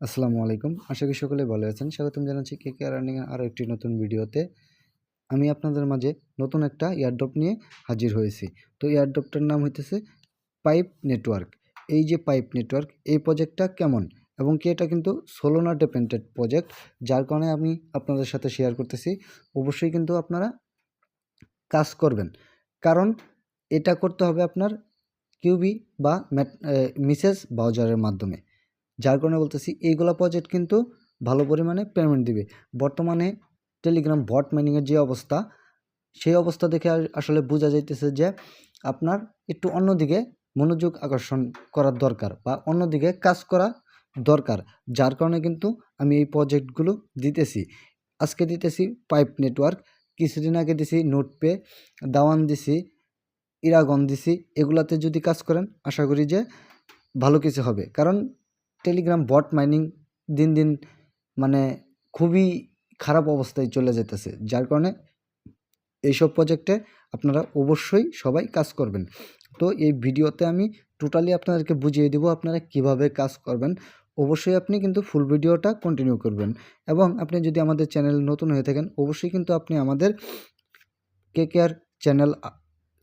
আসসালামু আলাইকুম। আশা করি সকলে ভালো আছেন। স্বাগতম জানাচ্ছি কে কে আর্নিংয়ের আরও একটি নতুন ভিডিওতে। আমি আপনাদের মাঝে নতুন একটা এয়ারড্রপ নিয়ে হাজির হয়েছি। তো এয়ারড্রপটার নাম হইতেছে পাইপ নেটওয়ার্ক এই যে পাইপ নেটওয়ার্ক এই প্রজেক্টটা কেমন এবং কি এটা কিন্তু সোলোনা ডিপেন্ডেন্ট প্রজেক্ট যার কারণে আমি আপনাদের সাথে শেয়ার করতেছি। অবশ্যই কিন্তু আপনারা কাজ করবেন। কারণ এটা করতে হবে আপনার কিউবি বা মিসেস ব্রাউজারের মাধ্যমে। যার কারণে বলতেছি, এইগুলো প্রজেক্ট কিন্তু ভালো পরিমাণে পেমেন্ট দিবে। বর্তমানে টেলিগ্রাম বট মাইনিংয়ের যে অবস্থা, সেই অবস্থা দেখে আসলে বোঝা যাইতেছে যে আপনার একটু অন্যদিকে মনোযোগ আকর্ষণ করার দরকার বা অন্যদিকে কাজ করা দরকার, যার কারণে কিন্তু আমি এই প্রজেক্টগুলো দিতেছি। আজকে দিতেছি পাইপ নেটওয়ার্ক কিছুদিন আগে দিছি নোটপে দাওয়ান দিছি ইরাগন দিছি, এগুলাতে যদি কাজ করেন, আশা করি যে ভালো কিছু হবে। কারণ টেলিগ্রাম বট মাইনিং দিন দিন মানে খুবই খারাপ অবস্থায় চলে যেতেছে। যার কারণে এইসব প্রজেক্টে আপনারা অবশ্যই সবাই কাজ করবেন। তো এই ভিডিওতে আমি টোটালি আপনাদেরকে বুঝিয়ে দেবো আপনারা কীভাবে কাজ করবেন। অবশ্যই আপনি কিন্তু ফুল ভিডিওটা কন্টিনিউ করবেন এবং আপনি যদি আমাদের চ্যানেল নতুন হয়ে থাকেন, অবশ্যই কিন্তু আপনি আমাদের কে কেয়ার চ্যানেল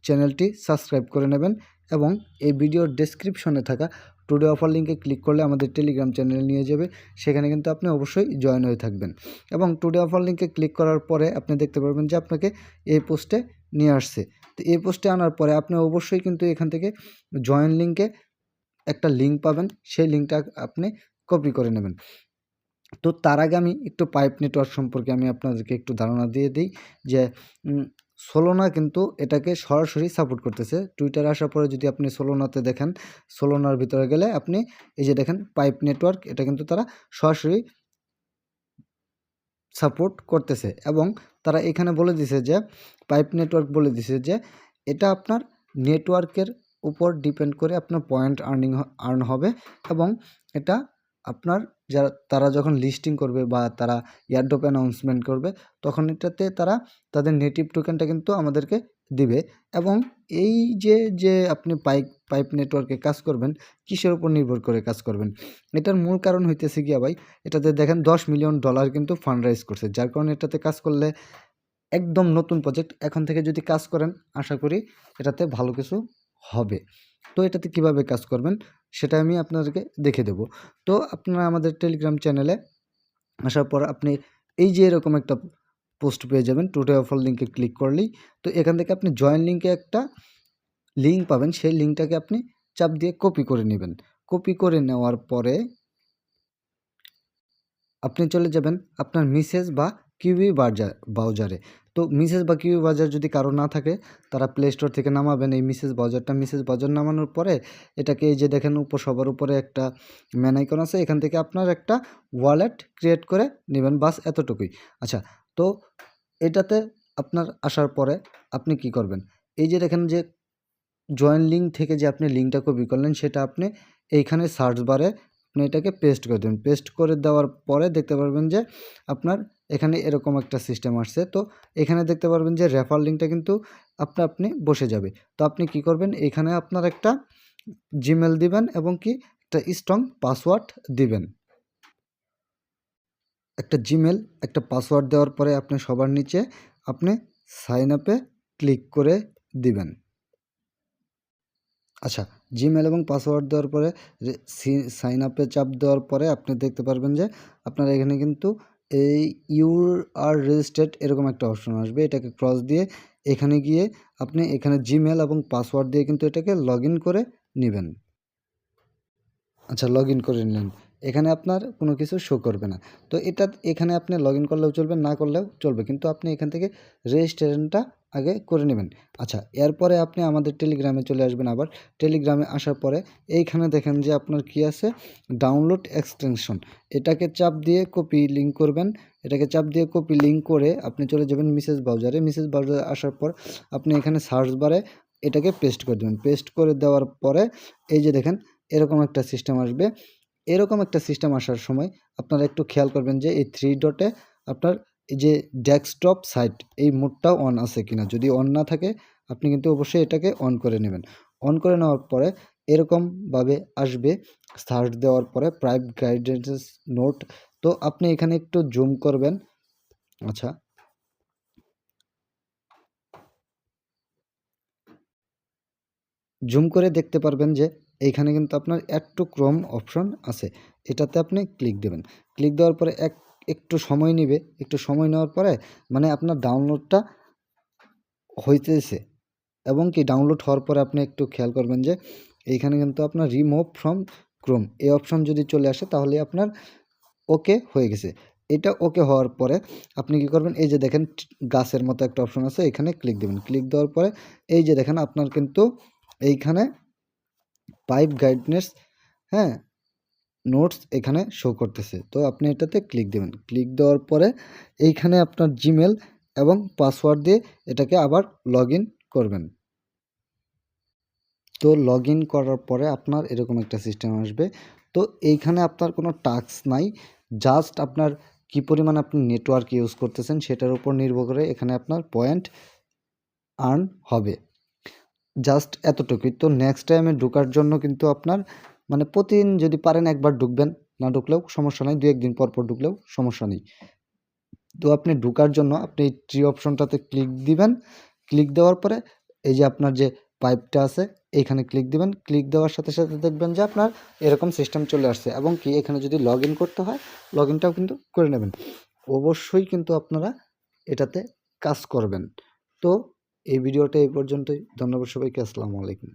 চ্যানেলটি সাবস্ক্রাইব করে নেবেন এবং এই ভিডিওর ডেসক্রিপশনে থাকা টুডে অফার লিঙ্কে ক্লিক করলে আমাদের টেলিগ্রাম চ্যানেল নিয়ে যাবে। সেখানে কিন্তু আপনি অবশ্যই জয়েন হয়ে থাকবেন। এবং টুডে অফার লিঙ্কে ক্লিক করার পরে আপনি দেখতে পারবেন যে আপনাকে এই পোস্টে নিয়ে আসছে। তো এই পোস্টে আনার পরে আপনি অবশ্যই কিন্তু এখান থেকে জয়েন লিঙ্কে একটা লিঙ্ক পাবেন। সেই লিঙ্কটা আপনি কপি করে নেবেন। তো তার আগে আমি একটু পাইপ নেটওয়ার্ক সম্পর্কে আমি আপনাদেরকে একটু ধারণা দিয়ে দিই যে সোলোনা কিন্তু এটাকে সরাসরি সাপোর্ট করতেছে। টুইটারে আসার পরে যদি আপনি সোলোনাতে দেখেন, সোলোনার ভিতরে গেলে আপনি এই যে দেখেন পাইপ নেটওয়ার্ক এটা কিন্তু তারা সরাসরি সাপোর্ট করতেছে এবং তারা এখানে বলে দিছে যে পাইপ নেটওয়ার্ক বলে দিছে যে, এটা আপনার নেটওয়ার্কের উপর ডিপেন্ড করে আপনার পয়েন্ট আর্নিং আর্ন হবে এবং এটা আপনার যারা, তারা যখন লিস্টিং করবে বা তারা এয়ারড্রপ অ্যানাউন্সমেন্ট করবে, তখন এটাতে তারা তাদের নেটিভ টোকেনটা কিন্তু আমাদেরকে দিবে এবং এই যে যে আপনি পাইপ পাইপ নেটওয়ার্কে কাজ করবেন, কিসের উপর নির্ভর করে কাজ করবেন? এটার মূল কারণ হইতেছে গিয়া ভাই, এটাতে দেখেন দশ মিলিয়ন ডলার কিন্তু ফান্ড রাইজ করছে, যার কারণে এটাতে কাজ করলে একদম নতুন প্রজেক্ট এখন থেকে যদি কাজ করেন, আশা করি এটাতে ভালো কিছু হবে। তো এটাতে কীভাবে কাজ করবেন? সেটা আমি আপনাদেরকে দেখে দেব। তো আপনারা আমাদের টেলিগ্রাম চ্যানেলে আসার পর আপনি এই যে এরকম একটা পোস্ট পেয়ে যাবেন টুটে অফার লিঙ্কে ক্লিক করলেই তো এখান থেকে আপনি জয়েন লিঙ্কে একটা লিঙ্ক পাবেন। সেই লিঙ্কটাকে আপনি চাপ দিয়ে কপি করে নেবেন। কপি করে নেওয়ার পরে আপনি চলে যাবেন আপনার মিসেস বা কিউবি বাজার ব্রাউজারে তো মিসেস বা কিউবি বাজার যদি কারও না থাকে, তারা প্লে স্টোর থেকে নামাবেন। এই মিসেস বাজারটা মিসেস বাজার নামানোর পরে, এটাকে এই যে দেখেন উপর সবার উপরে একটা ম্যান আইকন আছে, এখান থেকে আপনার একটা ওয়ালেট ক্রিয়েট করে নেবেন বাস এতটুকুই। আচ্ছা তো এটাতে আপনার আসার পরে আপনি কি করবেন? এই যে দেখেন যে জয়েন লিঙ্ক থেকে যে আপনি লিঙ্কটা কপি করলেন, সেটা আপনি এইখানে সার্চ বারে আপনি এটাকে পেস্ট করে দেবেন। পেস্ট করে দেওয়ার পরে দেখতে পারবেন যে আপনার এখানে এরকম একটা সিস্টেম আসছে। তো এখানে দেখতে পারবেন যে রেফার লিঙ্কটা কিন্তু আপনা আপনি বসে যাবে। তো আপনি কি করবেন? এখানে আপনার একটা জিমেল দিবেন এবং কি একটা স্ট্রং পাসওয়ার্ড দিবেন। একটা জিমেল একটা পাসওয়ার্ড দেওয়ার পরে আপনি সবার নিচে আপনি সাইন আপে ক্লিক করে দিবেন। আচ্ছা জিমেল এবং পাসওয়ার্ড দেওয়ার পরে সাইন আপে চাপ দেওয়ার পরে আপনি দেখতে পারবেন যে আপনার এখানে কিন্তু এই ইউর আর রেজিস্টার্ড এরকম একটা অপশন আসবে। এটাকে ক্রস দিয়ে এখানে গিয়ে আপনি এখানে জিমেল এবং পাসওয়ার্ড দিয়ে কিন্তু এটাকে লগ করে নেবেন। আচ্ছা লগ করে নিলেন। এখানে আপনার কোনো কিছু শো করবে না। তো এটা এখানে আপনি লগ ইন করলেও চলবে, না করলেও চলবে। কিন্তু আপনি এখান থেকে রেজিস্ট্রেশনটা আগে করে নেবেন। আচ্ছা এরপরে আপনি আমাদের টেলিগ্রামে চলে আসবেন আবার। টেলিগ্রামে আসার পরে এইখানে দেখেন যে আপনার কি আছে? ডাউনলোড এক্সটেনশন এটাকে চাপ দিয়ে কপি লিঙ্ক করবেন। এটাকে চাপ দিয়ে কপি লিঙ্ক করে আপনি চলে যাবেন মিসেস ব্রাউজারে মিসেস ব্রাউজারে আসার পর আপনি এখানে সার্চ বারে এটাকে পেস্ট করে দেবেন। পেস্ট করে দেওয়ার পরে এই যে দেখেন, এরকম একটা সিস্টেম আসবে। এরকম একটা সিস্টেম আসার সময় আপনারা একটু খেয়াল করবেন যে এই থ্রি ডটে আপনার এই যে ডেস্কটপ সাইট এই মোডটাও অন আছে কিনা। যদি অন না থাকে, আপনি কিন্তু অবশ্যই এটাকে অন করে নেবেন। অন করে নেওয়ার পরে এরকমভাবে আসবে সার্চ দেওয়ার পরে প্রাইভ গাইডেন্স নোট তো আপনি এখানে একটু জুম করবেন। আচ্ছা। জুম করে দেখতে পারবেন যে এইখানে কিন্তু আপনার অ্যাড টু ক্রোম অপশন আছে। এটাতে আপনি ক্লিক দেবেন। ক্লিক দেওয়ার পরে এক, একটু সময় নেবে। একটু সময় নেওয়ার পরে মানে আপনার ডাউনলোডটা হইতেছে এবং কি ডাউনলোড হওয়ার পরে আপনি একটু খেয়াল করবেন যে এইখানে কিন্তু আপনার রিমুভ ফ্রম ক্রোম এই অপশন যদি চলে আসে তাহলে আপনার ওকে হয়ে গেছে। এটা ওকে হওয়ার পরে আপনি কি করবেন? এই যে দেখেন গাছের মতো একটা অপশন আছে, এখানে ক্লিক দেবেন। ক্লিক দেওয়ার পরে এই যে দেখেন আপনার কিন্তু এইখানে পাইপ গাইডনেস হ্যাঁ নোটস এখানে শো করতেছে। তো আপনি এটাতে ক্লিক দেবেন। ক্লিক দেওয়ার পরে এইখানে আপনার জিমেল এবং পাসওয়ার্ড দিয়ে এটাকে আবার লগ করবেন। তো লগ করার পরে আপনার এরকম একটা সিস্টেম আসবে। তো এইখানে আপনার কোনো টাস্ক নাই। জাস্ট আপনার কি পরিমাণ আপনি নেটওয়ার্ক ইউজ করতেছেন সেটার উপর নির্ভর করে এখানে আপনার পয়েন্ট আর্ন হবে। জাস্ট এতটুকুই। তো নেক্সট টাইমে ঢুকার জন্য কিন্তু আপনার মানে প্রতিদিন যদি পারেন একবার ঢুকবেন, না ঢুকলেও সমস্যা নেই দু একদিন পর পর ঢুকলেও সমস্যা নেই। তো আপনি ঢুকার জন্য আপনি এই ট্রি অপশনটাতে ক্লিক দিবেন। ক্লিক দেওয়ার পরে এই যে আপনার যে পাইপটা আছে এইখানে ক্লিক দিবেন। ক্লিক দেওয়ার সাথে সাথে দেখবেন যে আপনার এরকম সিস্টেম চলে আসছে এবং কি এখানে যদি লগ করতে হয় লগ কিন্তু করে নেবেন। অবশ্যই কিন্তু আপনারা এটাতে কাজ করবেন। তো এই ভিডিওটা এই পর্যন্তই। ধন্যবাদ সবাইকে। আসসালামু আলাইকুম।